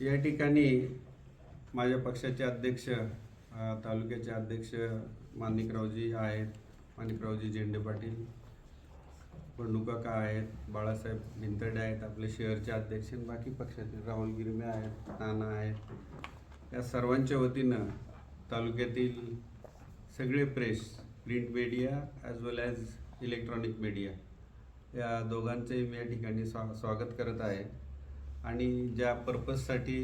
या ठिकाणी माझ्या पक्षाचे अध्यक्ष तालुक्याचे अध्यक्ष माणिकरावजी आहेत. माणिकरावजी झेंडे पाटील. बंडूकाका आहेत? बाळासाहेब भिंतडे आहेत आपले शहरचे अध्यक्ष आणि बाकी पक्षाचे. राहुल गिरमे आहेत नाना आहेत. या सर्वांच्या वतीनं तालुक्यातील सगळे press print media as well as electronic media या दोघांचंही मी या ठिकाणी स्वा स्वागत करत आहे. आणि ज्या पर्पजसाठी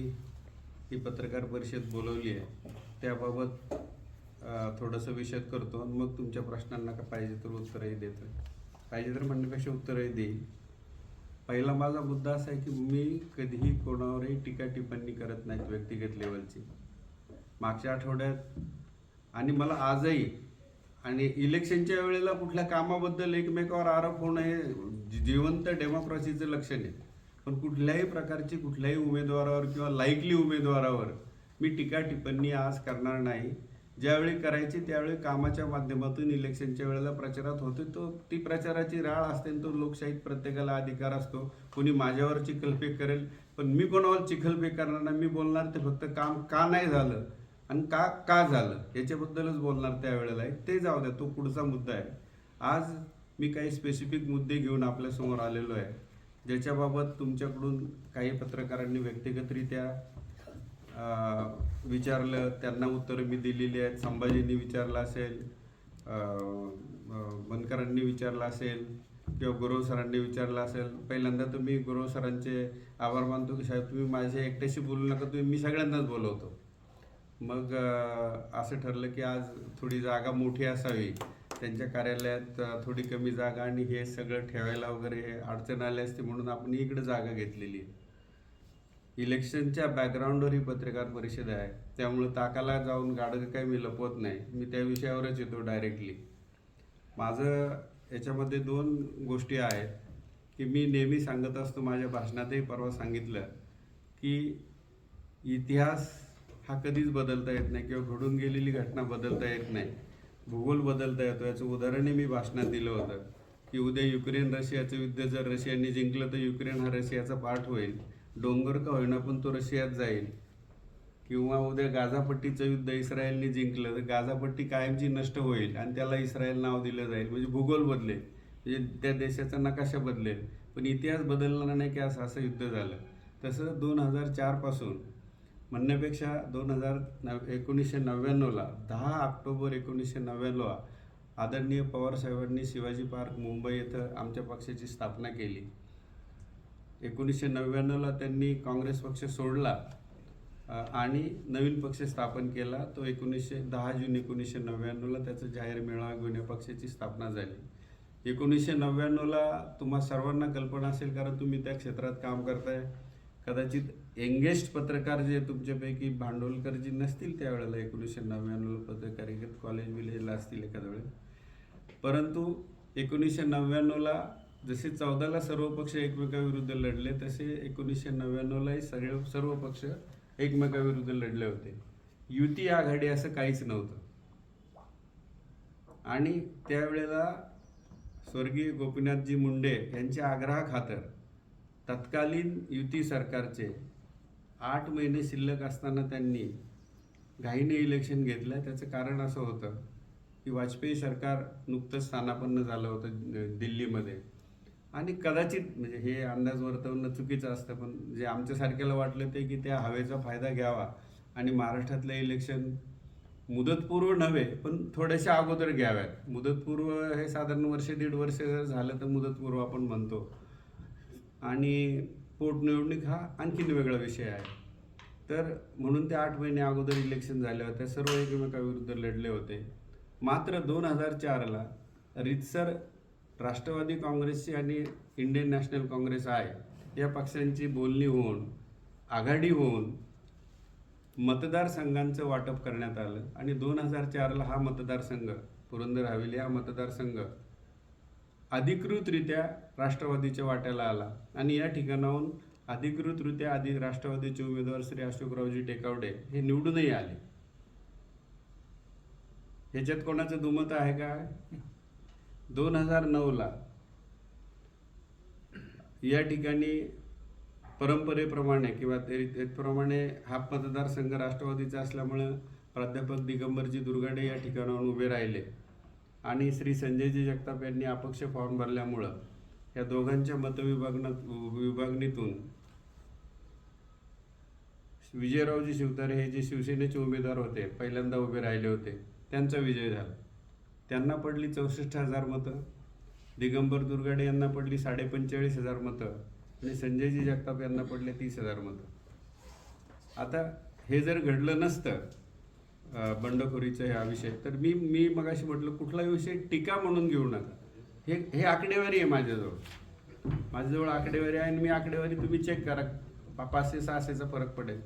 ही पत्रकार परिषद बोलवली आहे त्याबाबत थोडंसं विषद करतो आणि मग तुमच्या प्रश्नांना का पाहिजे तर उत्तरही देतो. पाहिजे तर म्हणण्यापेक्षा उत्तरही देईल? पहिला माझा मुद्दा असा आहे की मी कधीही कोणावरही टीका टिप्पणी करत नाहीत व्यक्तिगत लेवलची. मागच्या आठवड्यात आणि मला आजही आणि इलेक्शनच्या वेळेला कुठल्या कामाबद्दल एकमेकावर आरोप होणं हे जिवंत डेमोक्रेसीचं लक्षण आहे. पण कुठल्याही प्रकारची कुठल्याही उमेदवारावर किंवा लाईकली उमेदवारावर मी टीका टिप्पणी आज करणार नाही. ज्यावेळी करायची त्यावेळी कामाच्या माध्यमातून इलेक्शनच्या वेळेला प्रचारात होते तो ती प्रचाराची राळ असते आणि तो लोकशाहीत प्रत्येकाला अधिकार असतो. कोणी माझ्यावर चिखलपेक करेल पण मी कोणावर चिखलपेक करणार नाही मी बोलणार ते फक्त काम का नाही झालं आणि का का झालं याच्याबद्दलच बोलणार त्यावेळेला आहे. ते जाऊ द्या तो पुढचा मुद्दा आहे. आज मी काही स्पेसिफिक मुद्दे घेऊन आपल्यासमोर आलेलो आहे. ज्याच्याबाबत तुमच्याकडून काही पत्रकारांनी व्यक्तिगतरित्या विचारलं त्यांना उत्तरं मी दिलेली आहेत. संभाजींनी विचारलं असेल बनकरांनी विचारलं असेल किंवा गुरव सरांनी विचारलं असेल. पहिल्यांदा तुम्ही गुरव सरांचे आभार मानतो की साहेब तुम्ही माझ्या एकट्याशी बोलू नका तुम्ही मी सगळ्यांनाच बोलवतो. मग असं ठरलं की आज थोडी जागा मोठी असावी. त्यांच्या कार्यालयात थोडी कमी जागा आणि हे सगळं ठेवायला वगैरे अडचण आली असते म्हणून आपण इकडे जागा घेतलेली आहे. इलेक्शनच्या बॅकग्राऊंडवर ही पत्रकार परिषद आहे. त्यामुळे ताकाला जाऊन गाडगं काही मी लपवत नाही. मी त्या विषयावरच येतो डायरेक्टली माझं याच्यामध्ये दोन गोष्टी आहेत की मी नेहमी सांगत असतो माझ्या भाषणातही परवा सांगितलं की इतिहास हा कधीच बदलता येत नाही किंवा घडून गेलेली घटना बदलता येत नाही. भूगोल बदलता येतो. याचं उदाहरणही मी भाषणात दिलं होतं की उद्या युक्रेन रशियाचं युद्ध जर रशियाने जिंकलं तर युक्रेन हा रशियाचा पार्ट होईल. डोंगर का होईना पण तो रशियात जाईल. किंवा उद्या गाझापट्टीचं युद्ध इस्रायलने जिंकलं तर गाझापट्टी कायमची नष्ट होईल आणि त्याला इस्रायल नाव दिलं जाईल. म्हणजे भूगोल बदलेल. म्हणजे त्या देशाचा नकाशा बदलेल. पण इतिहास बदलणार नाही की असं असं युद्ध झालं. तसं दोन हजार चारपासून म्हणण्यापेक्षा दोन हजार नव एकोणीसशे नव्याण्णवला दहा ऑक्टोबर एकोणीसशे नव्याण्णवला आदरणीय पवारसाहेबांनी शिवाजी पार्क मुंबई येथं आमच्या पक्षाची स्थापना केली. एकोणीसशे नव्याण्णवला त्यांनी काँग्रेस पक्ष सोडला आणि नवीन पक्ष स्थापन केला. तो एकोणीसशे दहा जून एकोणीसशे नव्याण्णवला त्याचं जाहीर मेळावा घेऊन या पक्षाची स्थापना झाली. एकोणीसशे नव्याण्णवला तुम्हा सर्वांना कल्पना असेल कारण तुम्ही त्या क्षेत्रात काम करताय. कदाचित एंगेस्ट पत्रकार जे तुमच्यापैकी भांडवलकरजी नसतील त्यावेळेला एकोणीसशे नव्याण्णवला पत्रकारितेत कॉलेज विलेजला असतील एखाद्या वेळेस परंतु एकोणीसशे नव्याण्णवला जसे चौदाला सर्व पक्ष एकमेकाविरुद्ध लढले तसे एकोणीसशे नव्याण्णवलाही सगळे सर्व पक्ष एकमेकाविरुद्ध लढले होते. युती आघाडी असं काहीच नव्हतं. आणि त्यावेळेला स्वर्गीय गोपीनाथजी मुंडे यांच्या आग्रहाखातर तत्कालीन युती सरकारचे आठ महिने शिल्लक असताना त्यांनी घाईने इलेक्शन घेतलं. त्याचं कारण असं होतं की वाजपेयी सरकार नुकतंच स्थानापन्न झालं होतं दिल्लीमध्ये. आणि कदाचित म्हणजे हे अंदाज वर्तवणं चुकीचं असतं पण जे आमच्यासारख्याला वाटलं ते की त्या हवेचा फायदा घ्यावा आणि महाराष्ट्रातलं इलेक्शन मुदतपूर्व नव्हे पण थोड्याशा अगोदर घ्याव्यात. मुदतपूर्व हे साधारण वर्ष दीड वर्ष जर झालं तर मुदतपूर्व आपण म्हणतो. आणि पोटनिवडणूक हा आणखीन वेगळा विषय आहे. तर म्हणून ते आठ महिने अगोदर इलेक्शन झाले होते. सर्व एकमेकाविरुद्ध लढले होते. मात्र दोन हजार चारला रितसर राष्ट्रवादी काँग्रेसची आणि इंडियन नॅशनल काँग्रेस आहे. या पक्षांची बोलणी होऊन आघाडी होऊन मतदारसंघांचं वाटप करण्यात आलं. आणि दोन हजार चारला हा मतदारसंघ पुरंदर हवेली हा मतदारसंघ अधिकृतरित्या राष्ट्रवादीच्या वाट्याला आला. आणि या ठिकाणाहून अधिकृतरित्या आधी राष्ट्रवादीचे उमेदवार श्री अशोकरावजी टेकावडे हे निवडूनही आले. ह्याच्यात कोणाचं दुमत आहे का? दोन हजार नऊला या ठिकाणी परंपरेप्रमाणे किंवा ते त्याप्रमाणे हा मतदारसंघ राष्ट्रवादीचा असल्यामुळं प्राध्यापक दिगंबरजी दुर्गाडे या ठिकाणाहून उभे राहिले. आणि श्री संजयजी जगताप यांनी अपक्ष फॉर्म भरल्यामुळं या दोघांच्या मतविभागनात विभागणीतून विजयरावजी शिवतारे हे जे शिवसेनेचे उमेदवार होते पहिल्यांदा उभे राहिले होते त्यांचा विजय झाला. त्यांना पडली चौसष्ट हजार मतं दिगंबर दुर्गाडे यांना पडली साडेपंचेचाळीस हजार मतं आणि संजयजी जगताप यांना पडले तीस हजार मतं. आता हे जर घडलं नसतं बंडखोरीचा हा विषय तर मी मी मगाशी म्हटलं कुठलाही विषय टीका म्हणून घेऊ नका. हे हे आकडेवारी आहे माझ्याजवळ. माझ्याजवळ आकडेवारी आहे आणि मी आकडेवारी तुम्ही चेक करा. पाचशे सहाशेचा फरक पडेल.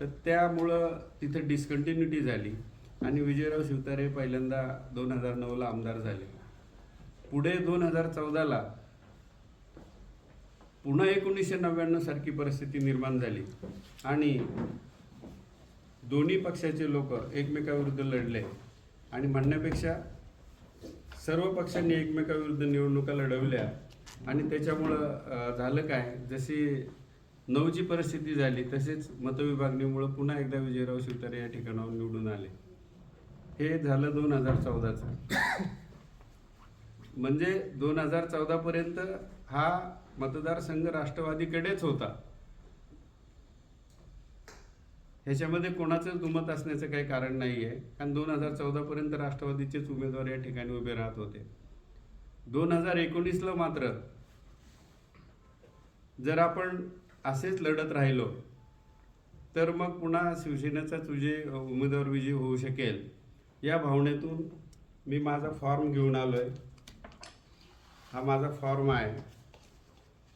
तर त्यामुळं तिथं डिस्कंटिन्युटी झाली. आणि विजयराव शिवतारे पहिल्यांदा दोन हजार नऊला आमदार झाले. पुढे दोन हजार चौदाला पुन्हा एकोणीसशे नव्याण्णव सारखी परिस्थिती निर्माण झाली. आणि दोन्ही पक्षाचे लोक एकमेकाविरुद्ध लढले आणि म्हणण्यापेक्षा सर्व पक्षांनी एकमेकाविरुद्ध निवडणुका लढवल्या आणि त्याच्यामुळं झालं काय? जशी नऊची परिस्थिती झाली तसेच मतविभागणीमुळं पुन्हा एकदा विजयराव शिवतारे या ठिकाणावर निवडून आले. हे झालं दोन हजार चौदाचं. म्हणजे दोन हजार चौदापर्यंत हा मतदारसंघ राष्ट्रवादीकडेच होता. ह्याच्यामध्ये कोणाचं दुमत असण्याचं काही कारण नाही आहे कारण दोन हजार चौदापर्यंत राष्ट्रवादीचेच उमेदवार या ठिकाणी उभे राहत होते. दोन हजार एकोणीसला मात्र जर आपण असेच लढत राहिलो तर मग पुन्हा शिवसेनेचा तुझे उमेदवार विजय होऊ शकेल. या भावनेतून मी माझा फॉर्म घेऊन आलो आहे हा माझा फॉर्म आहे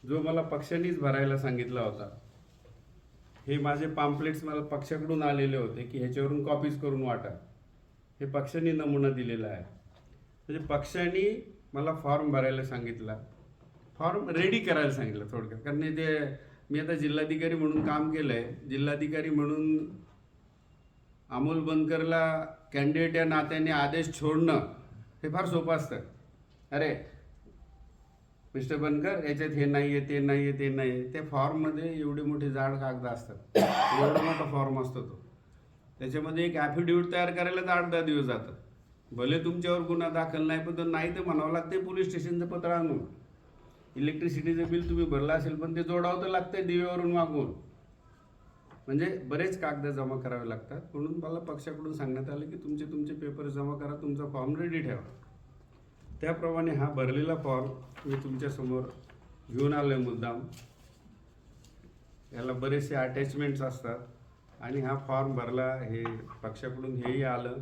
जो मला पक्षानेच भरायला सांगितला होता. हे माझे पाम्पलेट्स मला पक्षाकडून आलेले होते की ह्याच्यावरून कॉपीज करून वाटा. हे पक्षाने नमुना दिलेला आहे. म्हणजे पक्षाने मला फॉर्म भरायला सांगितला. फॉर्म रेडी करायला सांगितलं थोडक्यात. कारण ते मी आता जिल्हाधिकारी म्हणून काम केलं आहे जिल्हाधिकारी म्हणून अमोल बनकरला कॅन्डिडेट या नात्याने आदेश छोडणं हे फार सोपं असतं. अरे मिस्टर बनकर याच्यात हे नाही आहे ते नाही आहे ते नाही आहे त्या फॉर्ममध्ये एवढे मोठे जाड कागद असतात. एवढा मोठा फॉर्म असतो तो. त्याच्यामध्ये एक ॲफिडेविट तयार करायलाच आठ दहा दिवस जातात. भले तुमच्यावर गुन्हा दाखल नाही पण तर नाही तर म्हणावं लागते पोलीस स्टेशनचं पत्र आणून. इलेक्ट्रिसिटीचं बिल तुम्ही भरलं असेल पण ते जोडावं तर लागतं दिव्यावरून मागून. म्हणजे बरेच कागद जमा करावे लागतात. म्हणून मला पक्षाकडून सांगण्यात आलं की तुमचे तुमचे पेपर जमा करा तुमचा फॉर्म रेडी ठेवा. त्याप्रमाणे हा भरलेला फॉर्म मी तुमच्यासमोर घेऊन आलो आहे मुद्दाम. याला बरेचसे अटॅचमेंट्स असतात. आणि हा फॉर्म भरला हे पक्षाकडून हेही आलं.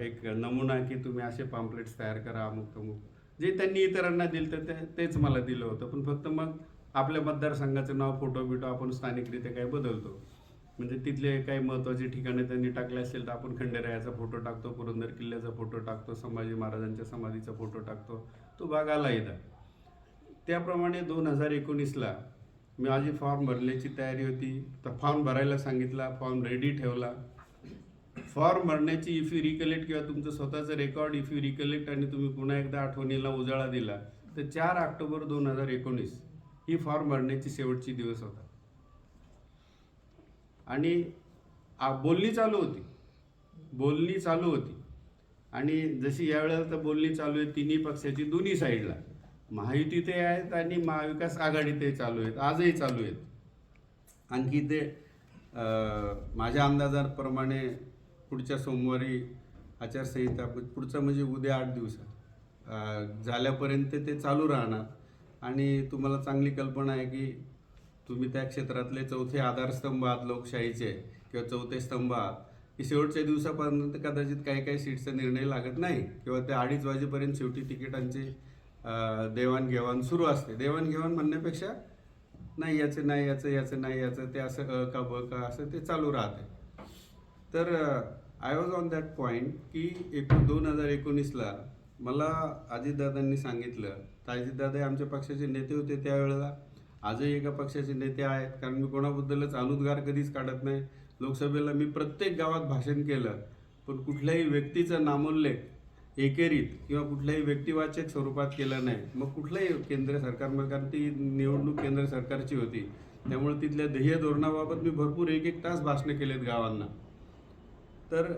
एक नमुना की तुम्ही असे पॉम्पलेट्स तयार करा अमुक तमुक. जे त्यांनी इतरांना दिलं तर ते तेच मला दिलं होतं. पण फक्त मग आपल्या मतदारसंघाचं नाव फोटो बिटो आपण स्थानिकरित्या काही बदलतो. म्हणजे तिथले काही महत्त्वाचे ठिकाणे त्यांनी टाकले असेल तर आपण खंडेरायाचा फोटो टाकतो पुरंदर किल्ल्याचा फोटो टाकतो संभाजी महाराजांच्या समाधीचा फोटो टाकतो. तो भाग आला इथं. त्याप्रमाणे दोन हजार एकोणीसला मी माझी फॉर्म भरण्याची तयारी होती. तर फॉर्म भरायला सांगितला फॉर्म रेडी ठेवला. फॉर्म भरण्याची इफ यू रिकलेक्ट किंवा तुमचं स्वतःचं रेकॉर्ड इफ यू रिकलेक्ट आणि तुम्ही पुन्हा एकदा आठवणीला उजाळा दिला तर चार ऑक्टोबर दोन हजार एकोणीस ही फॉर्म भरण्याची शेवटची दिवस होता. आणि आ- बोलणी चालू होती. बोलणी चालू होती. आणि जशी यावेळेला तर बोलणी चालू आहे तिन्ही पक्षाची दोन्ही साईडला. महायुतीते आहेत आणि महाविकास आघाडीते चालू आहेत आजही चालू आहेत. आणखी ते माझ्या अंदाजाप्रमाणे पुढच्या सोमवारी आचारसंहिता पुढचं म्हणजे उद्या आठ दिवसात. झाल्यापर्यंत ते चालू राहणार. आणि तुम्हाला चांगली कल्पना आहे की तुम्ही त्या क्षेत्रातले चौथे आधारस्तंभ आहात लोकशाहीचे किंवा चौथे स्तंभ आहात की शेवटच्या दिवसापर्यंत कदाचित काही काही सीटचा निर्णय लागत नाही किंवा त्या अडीच वाजेपर्यंत शेवटी तिकिटांची देवाणघेवाण सुरू असते. देवाणघेवाण म्हणण्यापेक्षा नाही याचं नाही याचं याचं नाही याचं ते असं अ का ब का असं ते चालू राहते. तर I was on that point की एक दोन हजार एकोणीसला मला अजितदादांनी सांगितलं. तर अजितदादा आमच्या पक्षाचे नेते होते त्यावेळेला. आजही एका पक्षाचे नेते आहेत. कारण मी कोणाबद्दलच अनुद्गार कधीच काढत नाही. लोकसभेला मी प्रत्येक गावात भाषण केलं. पण कुठल्याही व्यक्तीचा नामोल्लेख एकेरीत किंवा कुठल्याही व्यक्तिवाचक स्वरूपात केला नाही. मग कुठलंही केंद्र सरकार कारण ती निवडणूक केंद्र सरकारची होती. त्यामुळे तिथल्या ध्येय धोरणाबाबत मी भरपूर एक एक तास भाषणं केलेत गावांना. तर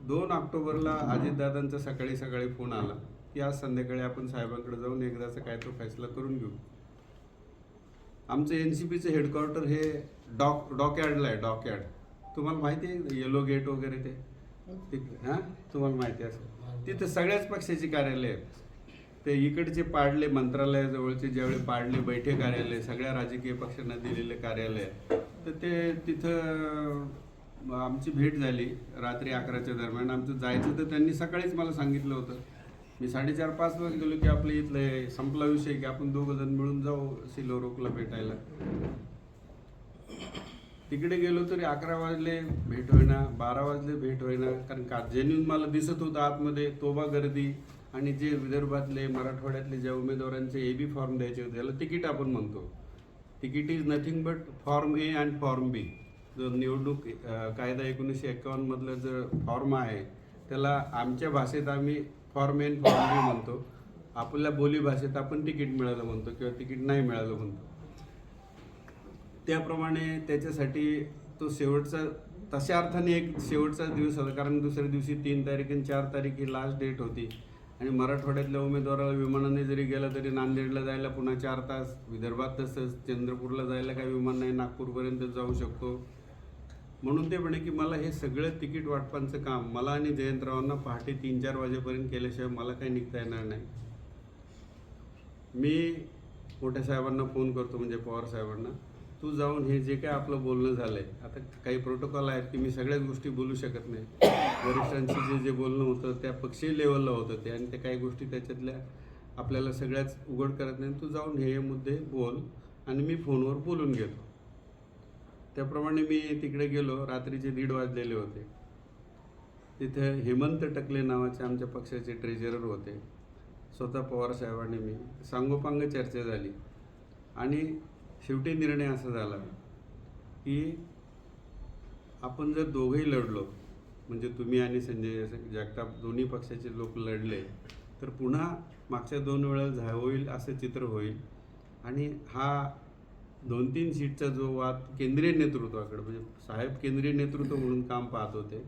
दोन ऑक्टोबरला अजितदादांचा सकाळी सकाळी फोन आला. की आज संध्याकाळी आपण साहेबांकडे जाऊन एकदाचा काय तो फैसला करून घेऊ. आमचं एन सी पीचं हेडक्वार्टर हे डॉक डॉकयार्डला आहे डॉकयार्ड तुम्हाला माहिती आहे येलो गेट वगैरे ते? हां? तुम्हाला माहिती असेल. तिथं सगळ्याच पक्षाची कार्यालय आहेत. ते इकडचे पाडले मंत्रालयाजवळचे ज्यावेळी पाडले बैठे कार्यालय सगळ्या राजकीय पक्षांना दिलेले कार्यालय तर ते तिथं आमची भेट झाली रात्री अकराच्या दरम्यान. आमचं जायचं तर त्यांनी सकाळीच मला सांगितलं होतं. मी साडेचार पाच वाजता गेलो की आपलं इथलं हे संपला विषय की आपण दोघं जण मिळून जाऊ सिलोरोकला भेटायला. तिकडे गेलो तरी अकरा वाजले भेट होईना बारा वाजले भेट होईना. कारण का जेन्यून मला दिसत होतं आतमध्ये तोबा गर्दी आणि जे विदर्भातले मराठवाड्यातले ज्या उमेदवारांचे ए बी फॉर्म द्यायचे होते त्याला तिकीट आपण म्हणतो. Ticket is nothing but form A and form B जो निवडणूक कायदा एकोणीसशे एकावन्नमधलं जो फॉर्म आहे त्याला आमच्या भाषेत आम्ही फॉर्मेन ए म्हणतो. आपल्या बोली भाषेत आपण तिकीट मिळालं म्हणतो किंवा तिकीट नाही मिळालं म्हणतो. त्याप्रमाणे त्याच्यासाठी तो शेवटचा तशा अर्थाने एक शेवटचा दिवस होता कारण दुसऱ्या दिवशी तीन तारीख आणि चार तारीख ही लास्ट डेट होती. आणि मराठवाड्यातल्या उमेदवाराला विमानाने जरी गेला तरी नांदेडला जायला पुन्हा चार तास विदर्भात तसंच चंद्रपूरला जायला काय विमान नाही. नागपूरपर्यंत जाऊ शकतो. म्हणून ते म्हणे की मला हे सगळं तिकीट वाटपांचं काम मला आणि जयंतरावांना पहाटे तीन चार वाजेपर्यंत केल्याशिवाय मला काही निघता येणार नाही. मी मोठ्या साहेबांना फोन करतो म्हणजे पवार साहेबांना तू जाऊन हे जे काय आपलं बोलणं झालं आहे आता काही प्रोटोकॉल आहेत की मी सगळ्याच गोष्टी बोलू शकत नाही. वरिष्ठांशी जे जे बोलणं होतं त्या पक्षीय लेवलला होतं ते आणि त्या काही गोष्टी त्याच्यातल्या आपल्याला सगळ्याच उघड करत नाही. तू जाऊन हे मुद्दे बोल आणि मी फोनवर बोलून घेतो. त्याप्रमाणे मी तिकडे गेलो. रात्रीचे दीड वाजलेले होते. तिथे हेमंत टकले नावाचे आमच्या पक्षाचे ट्रेजरर होते. स्वतः पवार साहेबांनी मी सांगोपांग चर्चा झाली. आणि शेवटी निर्णय असा झाला की आपण जर दोघंही लढलो म्हणजे तुम्ही आणि संजय जगताप दोन्ही पक्षाचे लोक लढले तर पुन्हा मागच्या दोन वेळा झा होईल असं चित्र होईल. आणि हा दोन तीन सीटचा जो वाद केंद्रीय नेतृत्वाकडे म्हणजे साहेब केंद्रीय नेतृत्व म्हणून काम पाहत होते.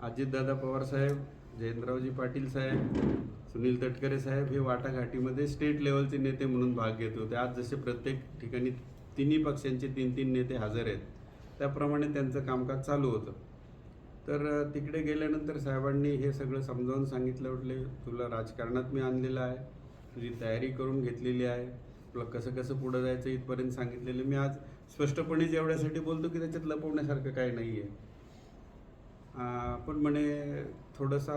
अजितदादा पवार साहेब जयंतरावजी पाटील साहेब सुनील तटकरे साहेब हे वाटाघाटीमध्ये स्टेट लेवलचे नेते म्हणून भाग घेत होते. आज जसे प्रत्येक ठिकाणी तिन्ही पक्षांचे तीन तीन नेते हजर आहेत त्याप्रमाणे त्यांचं कामकाज चालू होतं. तर तिकडे गेल्यानंतर साहेबांनी हे सगळं समजावून सांगितलं म्हटले तुला राजकारणात मी आणलेलं आहे तुझी तयारी करून घेतलेली आहे तुला कसं कसं पुढं जायचं इथपर्यंत सांगितलेलं मी आज स्पष्टपणे जेवढ्यासाठी बोलतो की त्याच्यात लपवण्यासारखं काही नाही आहे पण म्हणे थोडंसा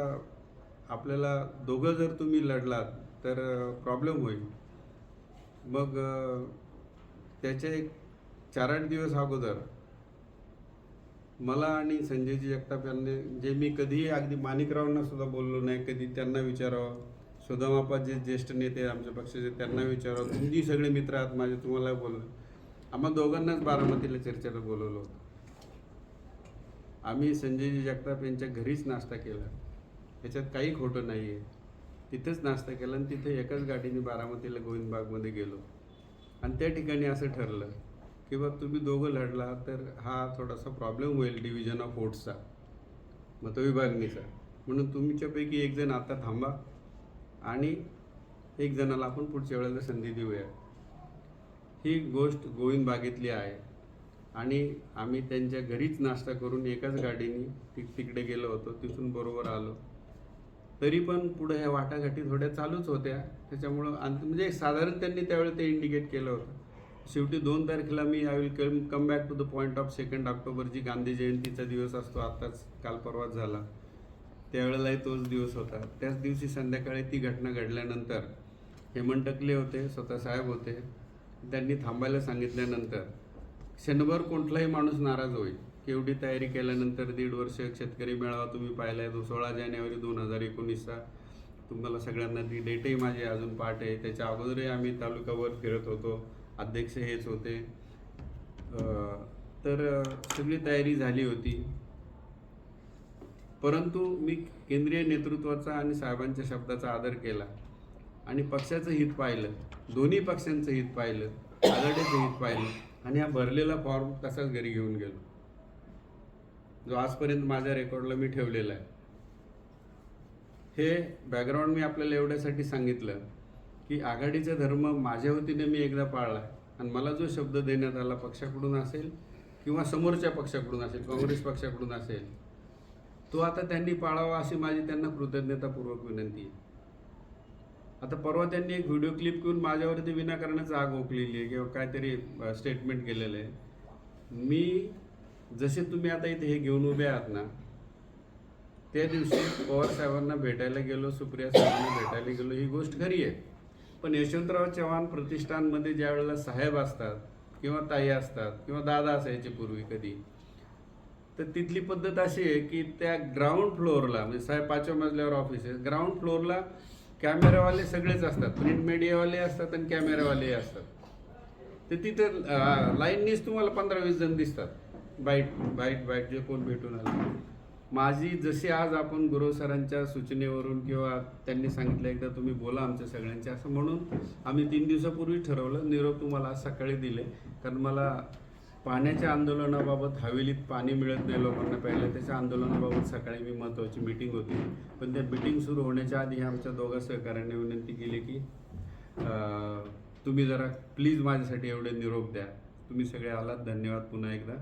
आपल्याला दोघं जर तुम्ही लढलात तर प्रॉब्लेम होईल. मग त्याचे एक चार आठ दिवस अगोदर मला आणि संजयजी जगताप यांनी जे मी कधीही अगदी माणिकरावांना सुद्धा बोललो नाही कधी त्यांना विचारावं सुदामापा जे ज्येष्ठ नेते आमच्या पक्षाचे त्यांना विचारावं. तुम्ही सगळे मित्र आहात माझे तुम्हाला बोललो आम्हा दोघांनाच बारामतीला चर्चेला बोलवलं होतं. आम्ही संजयजी जगताप यांच्या घरीच नाश्ता केला. याच्यात काही खोटं नाही आहे तिथेच नाश्ता केला आणि तिथे एकाच गाडीने बारामतीला गोविंदबागमध्ये गेलो. आणि त्या ठिकाणी असं ठरलं की बा तुम्ही दोघं लढला तर हा थोडासा प्रॉब्लेम होईल डिव्हिजन ऑफ वोट्सचा मतविभागणीचा. म्हणून तुमच्यापैकी एक जण आता थांबा. आणि एक जणाला आपण पुढच्या वेळेला संधी देऊया. ही गोष्ट गोविंद बागेतली आहे. आणि आम्ही त्यांच्या घरीच नाश्ता करून एकाच गाडीने तिक तिकडे गेलो होतो. तिथून बरोबर आलो. तरी पण पुढे ह्या वाटाघाटी थोड्या चालूच होत्या. त्याच्यामुळं अंत म्हणजे साधारण त्यांनी त्यावेळी ते इंडिकेट केलं होतं. शेवटी दोन तारखेला मी I will come come back to the point of second October जी गांधी जयंतीचा दिवस असतो. आत्ताच काल परवाच झाला. त्यावेळेलाही तोच दिवस होता. त्याच दिवशी संध्याकाळी ती घटना घडल्यानंतर हेमंत टकले होते स्वतः साहेब होते. त्यांनी थांबायला सांगितल्यानंतर क्षणभर कोणताही माणूस नाराज होईल. केवढी एवढी तयारी केल्यानंतर दीड वर्ष शेतकरी मेळावा तुम्ही पाहिलाय तो सोळा जानेवारी दोन हजार एकोणीसचा. तुम्हाला सगळ्यांना ती डेटही माझी अजून पाठ आहे. त्याच्या अगोदरही आम्ही तालुक्यावर फिरत होतो. अध्यक्ष हेच होते. तर सगळी तयारी झाली होती. परंतु मी केंद्रीय नेतृत्वाचा आणि साहेबांच्या शब्दाचा आदर केला आणि पक्षाचं हित पाहिलं दोन्ही पक्षांचं हित पाहिलं आघाडीचं हित पाहिलं आणि हा भरलेला फॉर्म तसाच घरी घेऊन गेलो. जो आजपर्यंत माझ्या रेकॉर्डला मी ठेवलेला आहे. हे बॅकग्राऊंड मी आपल्याला एवढ्यासाठी सांगितलं की आघाडीचा धर्म माझ्या वतीने मी एकदा पाळला आणि मला जो शब्द देण्यात आला पक्षाकडून असेल किंवा समोरच्या पक्षाकडून असेल काँग्रेस पक्षाकडून असेल तो आता त्यांनी पाळावा अशी माझी त्यांना कृतज्ञतापूर्वक विनंती आहे. आता परवा त्यांनी एक व्हिडिओ क्लिप घेऊन माझ्यावरती विनाकारणाचं आग ओकलेली आहे किंवा काहीतरी स्टेटमेंट केलेलं आहे. मी जसे तुम्ही आता इथे हे घेऊन उभे आहात ना त्या दिवशी पवार साहेबांना भेटायला गेलो सुप्रिया साहेबांना भेटायला गेलो ही गोष्ट खरी आहे. पण यशवंतराव चव्हाण प्रतिष्ठानमध्ये ज्या वेळेला साहेब असतात किंवा ताई असतात किंवा दादा असायचे पूर्वी कधी तर तिथली पद्धत अशी आहे की त्या ग्राउंड फ्लोअरला म्हणजे साहेब पाचव्या मजल्यावर ऑफिस आहे ग्राउंड फ्लोअरला कॅमेरावाले सगळेच असतात. प्रिंट मीडियावाले असतात आणि कॅमेरावाले असतात. तर तिथं लाईननीच तुम्हाला पंधरा वीस जण दिसतात. बाईट बाईट बाईट जे कोण भेटून आले. माझी जशी आज आपण गुरु सरांच्या सूचनेवरून किंवा त्यांनी सांगितलं एकदा तुम्ही बोला आमच्या सगळ्यांच्या असं म्हणून आम्ही तीन दिवसापूर्वी ठरवलं. निरोप तुम्हाला आज सकाळी दिले. कारण मला पाण्याच्या आंदोलनाबाबत हवेलीत पाणी मिळत नाही लोकांना पहिले त्याच्या आंदोलनाबाबत सकाळी मी महत्त्वाची मिटिंग होती. पण त्या मिटिंग सुरू होण्याच्या आधी आमच्या दोघा सहकाऱ्यांनी विनंती केली की तुम्ही जरा प्लीज माझ्यासाठी एवढे निरोप द्या. तुम्ही सगळे आलात धन्यवाद पुन्हा एकदा.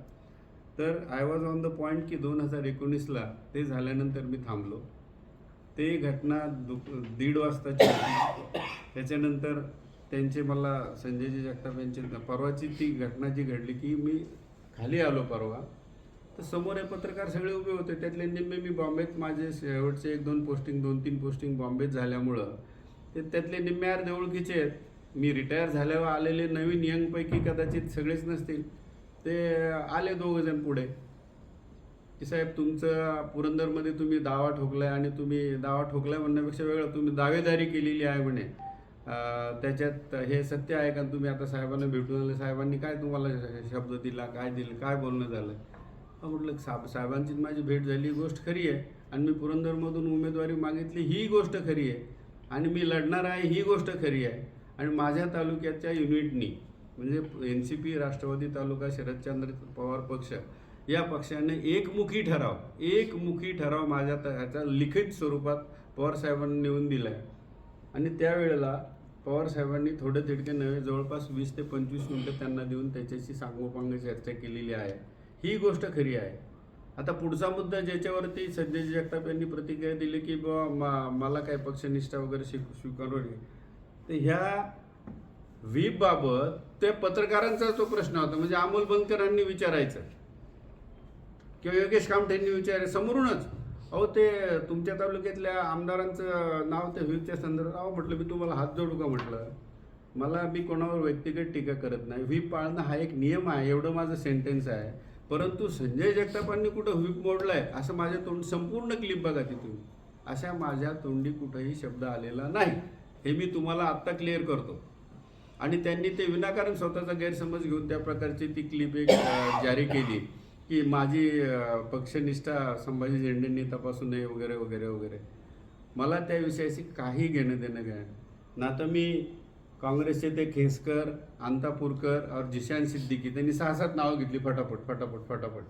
तर I was on the point की दोन हजार एकोणीसला ते झाल्यानंतर मी थांबलो. ते घटना दु दीड वाजताची त्याच्यानंतर त्यांचे मला संजयजी जगताप यांचे परवाची ती घटना जी घडली की मी खाली आलो परवा तर समोर हे पत्रकार सगळे उभे होते. त्यातले निम्मे मी बॉम्बेत माझे शेवटचे एक दोन पोस्टिंग दोन तीन पोस्टिंग बॉम्बेत झाल्यामुळं ते त्यातले निम्मे अर्धे ओळखीचे आहेत. मी रिटायर झाल्यावर आलेले नवीन यंगपैकी कदाचित सगळेच नसतील. ते आले दोघ जण पुढे. की साहेब तुमचं पुरंदरमध्ये तुम्ही दावा ठोकलाय आणि तुम्ही दावा ठोकलाय म्हणण्यापेक्षा वेगळं तुम्ही दावेदारी केलेली आहे म्हणे. त्याच्यात हे सत्य आहे का? तुम्ही आता साहेबांना भेटून आले. साहेबांनी काय तुम्हाला शब्द दिला? काय दिलं? काय बोलणं झालं? म्हटलं साहेब साहेबांची माझी भेट झाली. ही गोष्ट खरी आहे. आणि मी पुरंदरमधून उमेदवारी मागितली. ही गोष्ट खरी आहे. आणि मी लढणार आहे. ही गोष्ट खरी आहे. आणि माझ्या तालुक्याच्या युनिटनी म्हणजे एन सी पी राष्ट्रवादी तालुका शरदचंद्र पवार पक्ष या पक्षाने एकमुखी ठराव एकमुखी ठराव माझ्या त- ह्याचा लिखित स्वरूपात पवार साहेबांनी नेऊन दिला आहे आणि त्यावेळेला पवार साहेबांनी थोडे तिडके नव्हे जवळपास वीस ते पंचवीस मिनटं त्यांना देऊन त्याच्याशी सांगोपांग चर्चा केलेली आहे. ही गोष्ट खरी आहे. आता पुढचा मुद्दा ज्याच्यावरती संजय जगताप यांनी प्रतिक्रिया दिली की बाबा मा- मला काय पक्षनिष्ठा वगैरे शिक स्वीकारू नये. तर ह्या व्हीप बाबत त्या पत्रकारांचा तो प्रश्न होता म्हणजे अमोल बनकरांनी विचारायचं. किंवा योगेश कामठेंनी विचार समोरूनच अहो ते तुमच्या तालुक्यातल्या आमदारांचं नाव त्या व्हीपच्या संदर्भात अहो म्हटलं मी तुम्हाला हात जोडू का म्हटलं? मला मी कोणावर व्यक्तिगत टीका करत नाही. व्हीप पाळणं हा एक नियम आहे एवढं माझं सेंटेन्स आहे. परंतु संजय जगतापांनी कुठं व्हीप मोडलाय असं माझ्या तोंड संपूर्ण क्लिप बघा तिथून. अशा माझ्या तोंडी कुठंही शब्द आलेला नाही. हे मी तुम्हाला आत्ता क्लिअर करतो. आणि त्यांनी ते विनाकारण स्वतःचा गैरसमज घेऊन त्या प्रकारची ती क्लिप एक जारी केली. की माझी पक्षनिष्ठा संभाजी झेंडेंनी तपासू नये वगैरे वगैरे वगैरे. मला त्या विषयाशी काही घेणं देणं घ्या ना तर मी काँग्रेसचे ते खेसकर अंतापूरकर और जिशान सिद्दीकी त्यांनी सहा सात नावं घेतली फटाफट फटाफट फटाफट.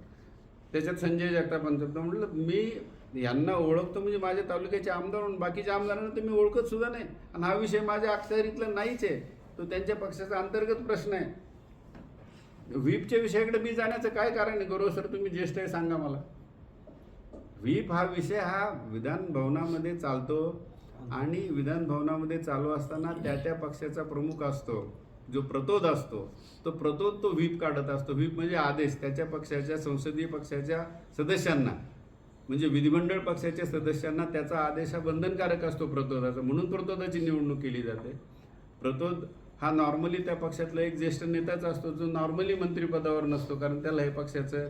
त्याच्यात संजय जगतापांचं म्हटलं मी यांना ओळखतो म्हणजे माझ्या तालुक्याचे आमदार म्हणून बाकीच्या आमदारांना तर मी ओळखत सुद्धा नाही. आणि हा विषय माझ्या अखत्यारीतला नाहीच आहे. तो त्यांच्या पक्षाचा अंतर्गत प्रश्न आहे. व्हीपच्या विषयाकडे मी जाण्याचं काय कारण आहे? गौरव सर तुम्ही ज्येष्ठ आहे सांगा मला. व्हीप हा विषय हा विधान भवनामध्ये चालतो आणि विधान भवनामध्ये चालू असताना त्या त्या पक्षाचा प्रमुख असतो जो प्रतोद असतो. तो प्रतोद तो व्हीप काढत असतो. व्हीप म्हणजे आदेश त्याच्या पक्षाच्या संसदीय पक्षाच्या सदस्यांना. म्हणजे विधिमंडळ पक्षाच्या सदस्यांना त्याचा आदेश हा बंधनकारक असतो प्रतोदाचा. म्हणून प्रतोदाची निवडणूक केली जाते. प्रतोद हा नॉर्मली त्या पक्षातला एक ज्येष्ठ नेताच असतो जो नॉर्मली मंत्रिपदावर नसतो कारण त्याला हे पक्षाचं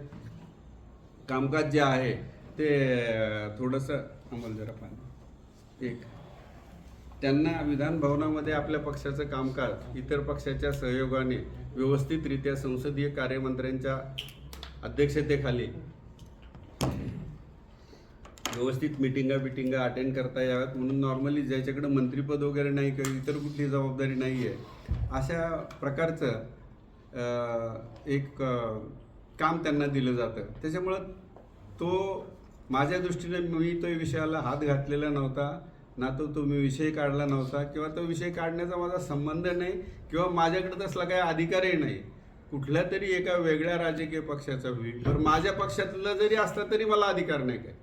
कामकाज जे आहे ते थोडंसं अंमल जरा पाणी. एक. त्यांना विधान भवनामध्ये आपल्या पक्षाचं कामकाज इतर पक्षाच्या सहयोगाने व्यवस्थितरित्या संसदीय कार्यमंत्र्यांच्या अध्यक्षतेखाली व्यवस्थित मिटिंगा बिटिंगा अटेंड करता याव्यात. म्हणून नॉर्मली ज्याच्याकडे मंत्रिपद वगैरे नाही किंवा इतर कुठली जबाबदारी नाही आहे अशा प्रकारचं एक काम त्यांना दिलं जातं. त्याच्यामुळं तो माझ्या दृष्टीने मी तो विषयाला हात घातलेला नव्हता ना तो तो मी विषय काढला नव्हता किंवा तो विषय काढण्याचा माझा संबंध नाही किंवा माझ्याकडे तसला काही अधिकारही नाही. कुठल्या तरी एका वेगळ्या राजकीय पक्षाचा होईल. तर माझ्या पक्षातला जरी असला तरी मला अधिकार नाही काय.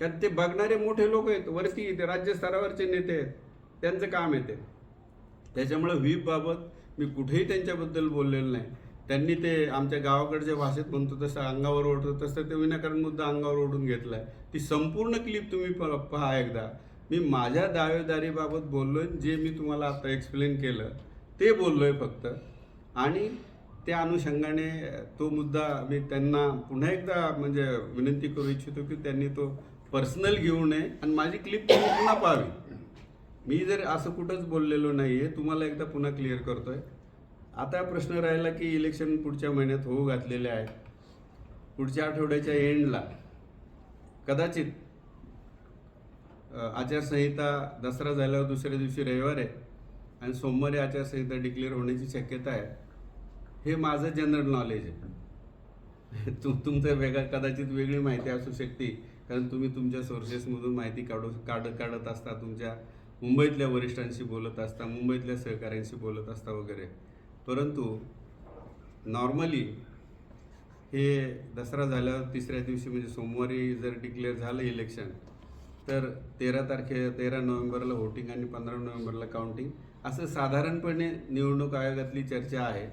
कारण ते बघणारे मोठे लोक आहेत वरती ते राज्य स्तरावरचे नेते आहेत त्यांचं काम आहे ते. त्याच्यामुळे मी कुठेही त्यांच्याबद्दल बोललेलो नाही. त्यांनी ते आमच्या गावाकडच्या भाषेत म्हणतो तसं अंगावर ओढतो तसं ते विनाकारण मुद्दा अंगावर ओढून घेतला आहे ती संपूर्ण क्लिप तुम्ही प- पहा एकदा. मी माझ्या दावेदारीबाबत बोललो आहे जे मी तुम्हाला आता एक्सप्लेन केलं ते बोललो आहे फक्त. आणि त्या अनुषंगाने तो मुद्दा मी त्यांना पुन्हा एकदा म्हणजे विनंती करू इच्छितो की त्यांनी तो पर्सनल घेऊ नये आणि माझी क्लिप तुम्ही पुन्हा पाहावी. मी जर असं कुठंच बोललेलो नाही आहे तुम्हाला एकदा पुन्हा क्लिअर करतोय. आता प्रश्न राहिला की इलेक्शन पुढच्या महिन्यात होऊ घातलेले आहे. पुढच्या आठवड्याच्या एंडला कदाचित आचारसंहिता दसरा झाल्यावर दुसऱ्या दिवशी रविवार आहे आणि सोमवारी आचारसंहिता डिक्लेअर होण्याची शक्यता आहे. हे माझं जनरल नॉलेज आहे. तुम तुमचं वेगळं कदाचित वेगळी माहिती असू शकते. कारण तुम्ही तुमच्या सोर्सेसमधून माहिती काढू काढत काढत असता तुमच्या मुंबईतल्या वरिष्ठांशी बोलत असता मुंबईतल्या सहकाऱ्यांशी बोलत असता वगैरे. परंतु नॉर्मली हे दसरा झाल्यावर तिसऱ्या दिवशी म्हणजे सोमवारी जर डिक्लेअर झालं इलेक्शन तर तेरा तारखे तेरा नोव्हेंबरला व्होटिंग आणि पंधरा नोव्हेंबरला काउंटिंग असं साधारणपणे निवडणूक आयोगातली चर्चा आहे.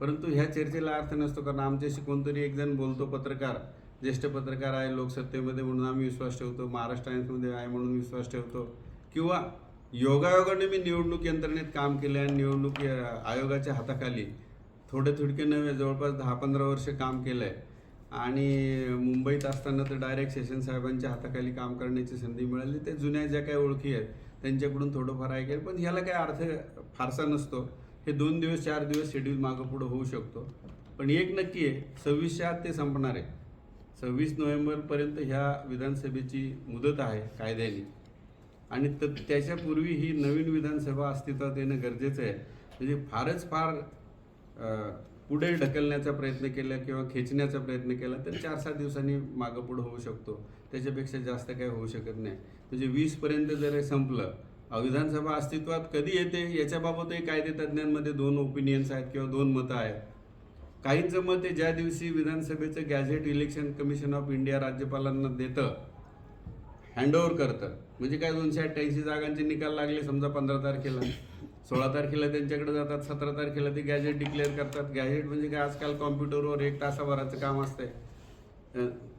परंतु ह्या चर्चेला अर्थ नसतो कारण आमच्याशी कोणतरी एक जण बोलतो पत्रकार ज्येष्ठ पत्रकार आहे लोकसत्तेमध्ये म्हणून आम्ही विश्वास ठेवतो महाराष्ट्र टाइम्समध्ये आहे म्हणून विश्वास ठेवतो. किंवा योगायोगाने मी निवडणूक यंत्रणेत काम केले आणि निवडणूक आयोगाच्या हाताखाली थोडे थोडके नव्हे जवळपास दहा पंधरा वर्ष काम केलं आहे आणि मुंबईत असताना तर डायरेक्ट सेशन साहेबांच्या हाताखाली काम करण्याची संधी मिळाली. ते जुन्या ज्या काही ओळखी आहेत त्यांच्याकडून थोडंफार ऐकेल पण ह्याला काही अर्थ फारसा नसतो. हे दोन दिवस चार दिवस शेड्यूल मागं पुढं होऊ शकतो. पण एक नक्की आहे सव्वीसच्या आत ते संपणार आहे. सव्वीस नोव्हेंबरपर्यंत ह्या विधानसभेची मुदत आहे कायद्याने. आणि त त्याच्यापूर्वी ही नवीन विधानसभा अस्तित्वात येणं गरजेचं आहे. म्हणजे फारच फार पुढे ढकलण्याचा प्रयत्न केला किंवा खेचण्याचा प्रयत्न केला तर चार सात दिवसांनी मागं पुढं होऊ शकतो. त्याच्यापेक्षा जास्त काही होऊ शकत नाही. म्हणजे वीसपर्यंत जर हे संपलं विधानसभा अस्तित्वात कधी येते याच्याबाबतही कायदेतज्ञांमध्ये दोन ओपिनियन्स आहेत किंवा दोन मतं आहेत. काहींचं मत आहे ज्या दिवशी विधानसभेचं gazette election commission of India राज्यपालांना देतं हँडओव्हर करतं. म्हणजे काय दोनशे अठ्ठ्याऐंशी जागांचे निकाल लागले समजा पंधरा तारखेला. सोळा तारखेला त्यांच्याकडे जातात सतरा तारखेला ते गॅजेट डिक्लेअर करतात. गॅजेट म्हणजे काय आजकाल कॉम्प्युटरवर एक तासाभराचं काम असतंय.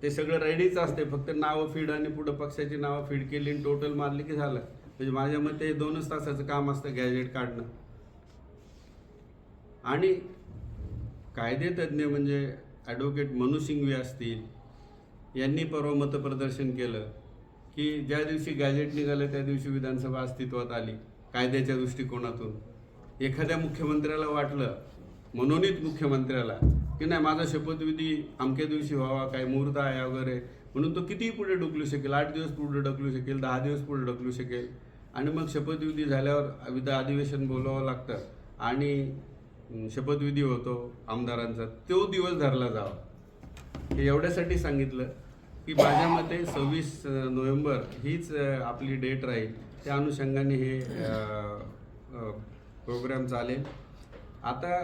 ते सगळं रेडीच असते फक्त नावं फीड आणि पुढं पक्षाची नावं फीड केली आणि टोटल मारली की झालं. म्हणजे माझ्या मते दोनच तासाचं काम असतं गॅजेट काढणं. आणि कायदेतज्ञ म्हणजे ॲडव्होकेट मनु सिंघवी असतील यांनी परवा मतप्रदर्शन केलं की ज्या दिवशी गॅजेट निघालं त्या दिवशी विधानसभा अस्तित्वात आली कायद्याच्या दृष्टिकोनातून. एखाद्या मुख्यमंत्र्याला वाटलं मनोनीत मुख्यमंत्र्याला की नाही माझा शपथविधी अमक्या दिवशी व्हावा काय मुहूर्त आहे वगैरे म्हणून तो कितीही पुढे ढकलू शकेल आठ दिवस पुढे ढकलू शकेल दहा दिवस पुढे ढकलू शकेल. आणि मग शपथविधी झाल्यावर विधा अधिवेशन बोलावं लागतं. आणि शपथविधी होतो आमदारांचा तो दिवस धरला जावा. हे एवढ्यासाठी सांगितलं की माझ्या मते सव्वीस नोव्हेंबर हीच आपली डेट राहील. त्या अनुषंगाने हे प्रोग्राम चालेल. आता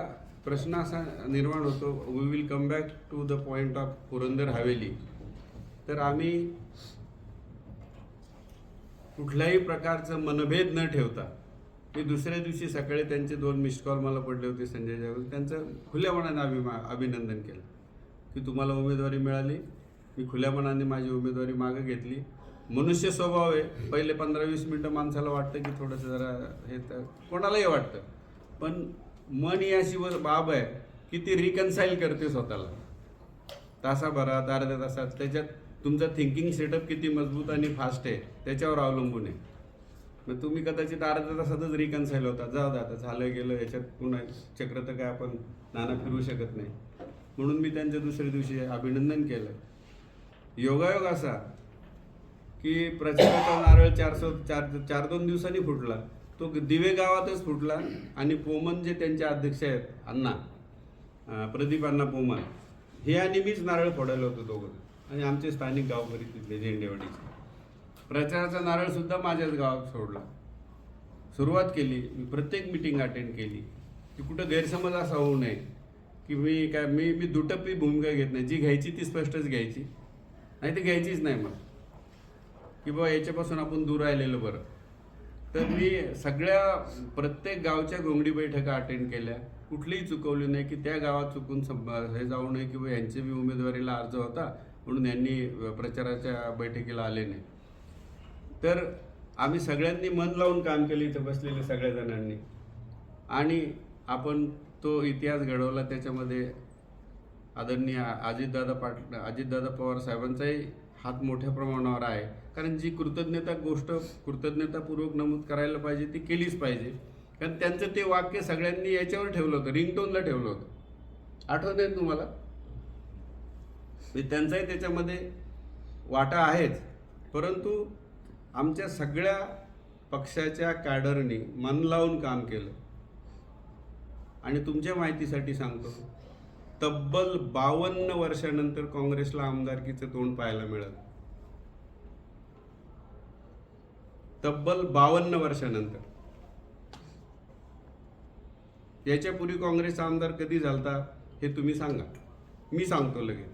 प्रश्न असा निर्माण होतो we will come back to the point of Purandar Haveli. तर आम्ही कुठल्याही प्रकारचं मनभेद न ठेवता मी दुसऱ्या दिवशी सकाळी त्यांचे दोन मिस्ड कॉल मला पडले होते संजय जावेद त्यांचं खुल्या मनाने अभिमा अभिनंदन केलं. की तुम्हाला उमेदवारी मिळाली मी खुल्या मनाने माझी उमेदवारी मागं घेतली. मनुष्य स्वभाव आहे. पहिले पंधरा वीस मिनटं माणसाला वाटतं की थोडंसं जरा हे तर कोणालाही वाटतं. पण मन ही अशी बाब आहे की ती रिकन्साईल करते स्वतःला. तासाभरात अर्ध्या तासात. त्याच्यात तुमचा थिंकिंग सेटअप किती मजबूत आणि फास्ट आहे त्याच्यावर अवलंबून आहे. मग तुम्ही कदाचित अर्धा तासातच रिकन्साईल होता. जाऊ आता झालं गेलं याच्यात पुन्हा चक्र तर काय आपण नाना फिरू शकत नाही. म्हणून मी त्यांच्या दुसऱ्या दिवशी अभिनंदन केलं. योगायोग असा की प्रचाराचा नारळ चार सो चार चार दोन दिवसांनी फुटला. तो दिवे गावातच फुटला आणि पोमन जे त्यांचे अध्यक्ष आहेत अण्णा प्रदीप अण्णा पोमन हे आणि मीच नारळ फोडायला होतो दोघं. आणि आमचे स्थानिक गावकरी तिथले झेंडेवाडीचे. प्रचाराचा नारळसुद्धा माझ्याच गावात सोडला. सुरुवात केली मी प्रत्येक मिटिंग अटेंड केली. की कुठं गैरसमज असा होऊ नये. की मी काय मी मी दुटप्पी भूमिका घेत नाही. जी घ्यायची ती स्पष्टच घ्यायची. नाही ती घ्यायचीच नाही मग. की बाबा याच्यापासून आपण दूर राहिलेलं बरं. तर मी सगळ्या प्रत्येक गावच्या घोंगडी बैठका अटेंड केल्या. कुठलीही चुकवली नाही की त्या गावात चुकून सं- हे जाऊ नये की यांचे बी उमेदवारीला अर्ज होता म्हणून यांनी प्रचाराच्या बैठकीला आले नाही. तर आम्ही सगळ्यांनी मन लावून काम केलं इथं बसलेले सगळ्या जणांनी. आणि आपण तो इतिहास घडवला त्याच्यामध्ये आदरणीय अजितदादा पाट अजितदादा पवार साहेबांचाही हात मोठ्या प्रमाणावर आहे. कारण जी कृतज्ञता गोष्ट कृतज्ञतापूर्वक नमूद करायला पाहिजे ती केलीच पाहिजे. कारण त्यांचं ते वाक्य सगळ्यांनी याच्यावर ठेवलं होतं रिंगटोनला ठेवलं होतं. आठवत आहे तुम्हाला? म्हणजे त्यांचाही त्याच्यामध्ये वाटा आहेच. परंतु आमच्या सगळ्या पक्षाच्या कॅडरनी मन लावून काम केलं. आणि तुमच्या माहितीसाठी सांगतो. तब्बल बावन्न वर्षानंतर काँग्रेसला आमदारकीचं तोंड पाहायला मिळालं. तब्बल बावन्न वर्षानंतर. याच्यापूर्वी काँग्रेसचा आमदार कधी झालता हे तुम्ही सांगा. मी सांगतो लगेच.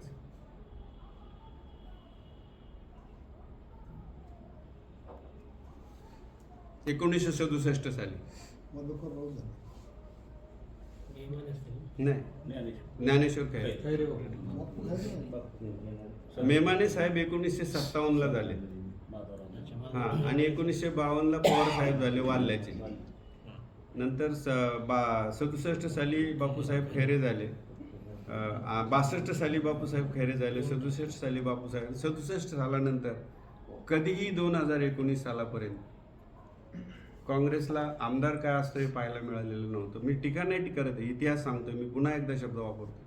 एकोणीसशे सदुसष्ट साली. नाही. ज्ञानेश्वर खैरे. नाही. मेमाने साहेब एकोणीसशे सत्तावन्न ला झाले. हा आणि एकोणीसशे बावन्न ला पवार साहेब झाले वाल्याचे नंतर स बा सदुसष्ट साली बापूसाहेब खैरे झाले. बासष्ट साली बापूसाहेब खैरे झाले सदुसष्ट साली बापूसाहेब सदुसष्ट सालानंतर कधीही दोन हजार एकोणीस सालापर्यंत काँग्रेसला आमदार काय असतं हे पाहायला मिळालेलं नव्हतं. मी टीका नाही करत आहे इतिहास सांगतोय मी पुन्हा एकदा शब्द वापरतो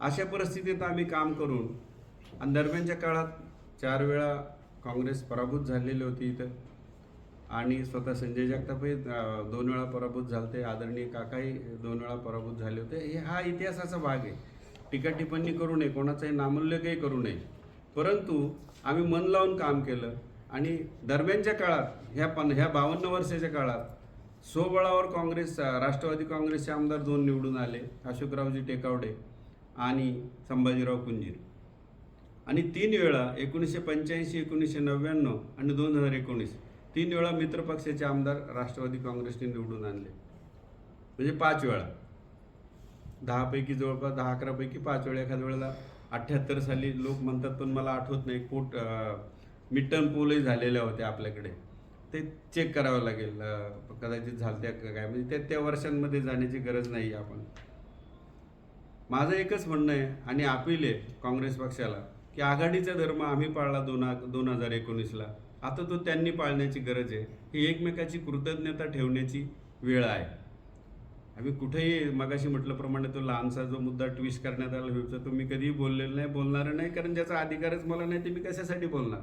अशा परिस्थितीत आम्ही काम करून आणि दरम्यानच्या काळात चार वेळा काँग्रेस पराभूत झालेली होती इथं. आणि स्वतः संजय जगतापही दोन वेळा पराभूत झालते. आदरणीय काकाही दोन वेळा पराभूत झाले होते. हे हा इतिहासाचा भाग आहे. टीका टिप्पणी करू नये कोणाचंही नामूल्यकही करू नये. परंतु आम्ही मन लावून काम केलं. आणि दरम्यानच्या काळात ह्या पण ह्या बावन्न वर्षाच्या काळात स्वबळावर काँग्रेस राष्ट्रवादी काँग्रेसचे आमदार दोन निवडून आले अशोकरावजी टेकावडे आणि संभाजीराव कुंजीर. आणि तीन वेळा एकोणीसशे पंच्याऐंशी एकोणीसशे नव्याण्णव आणि दोन हजार एकोणीस तीन वेळा मित्रपक्षाचे आमदार राष्ट्रवादी काँग्रेसने निवडून आणले. म्हणजे पाच वेळा. दहापैकी जवळपास दहा अकरापैकी पाच वेळा एखाद्या वेळेला अठ्ठ्याहत्तर साली लोक म्हणतात पण मला आठवत नाही पोट मिड टर्म पोलही झालेल्या होत्या आपल्याकडे. ते चेक करावं लागेल. कदाचित झालत्या काय? म्हणजे त्या त्या वर्षांमध्ये जाण्याची गरज नाही आपण. माझं एकच म्हणणं आहे आणि अपील आहे काँग्रेस पक्षाला की आघाडीचा धर्म आम्ही पाळला दोन दोन हजार एकोणीसला. आता तो त्यांनी पाळण्याची गरज आहे. ही एकमेकाची कृतज्ञता ठेवण्याची वेळ आहे. आम्ही कुठेही मगाशी म्हटल्याप्रमाणे तो लहानसा जो मुद्दा ट्विस्ट करण्यात आला होता तो मी कधीही बोललेला नाही बोलणार नाही कारण ज्याचा अधिकारच मला नाही ते मी कशासाठी बोलणार?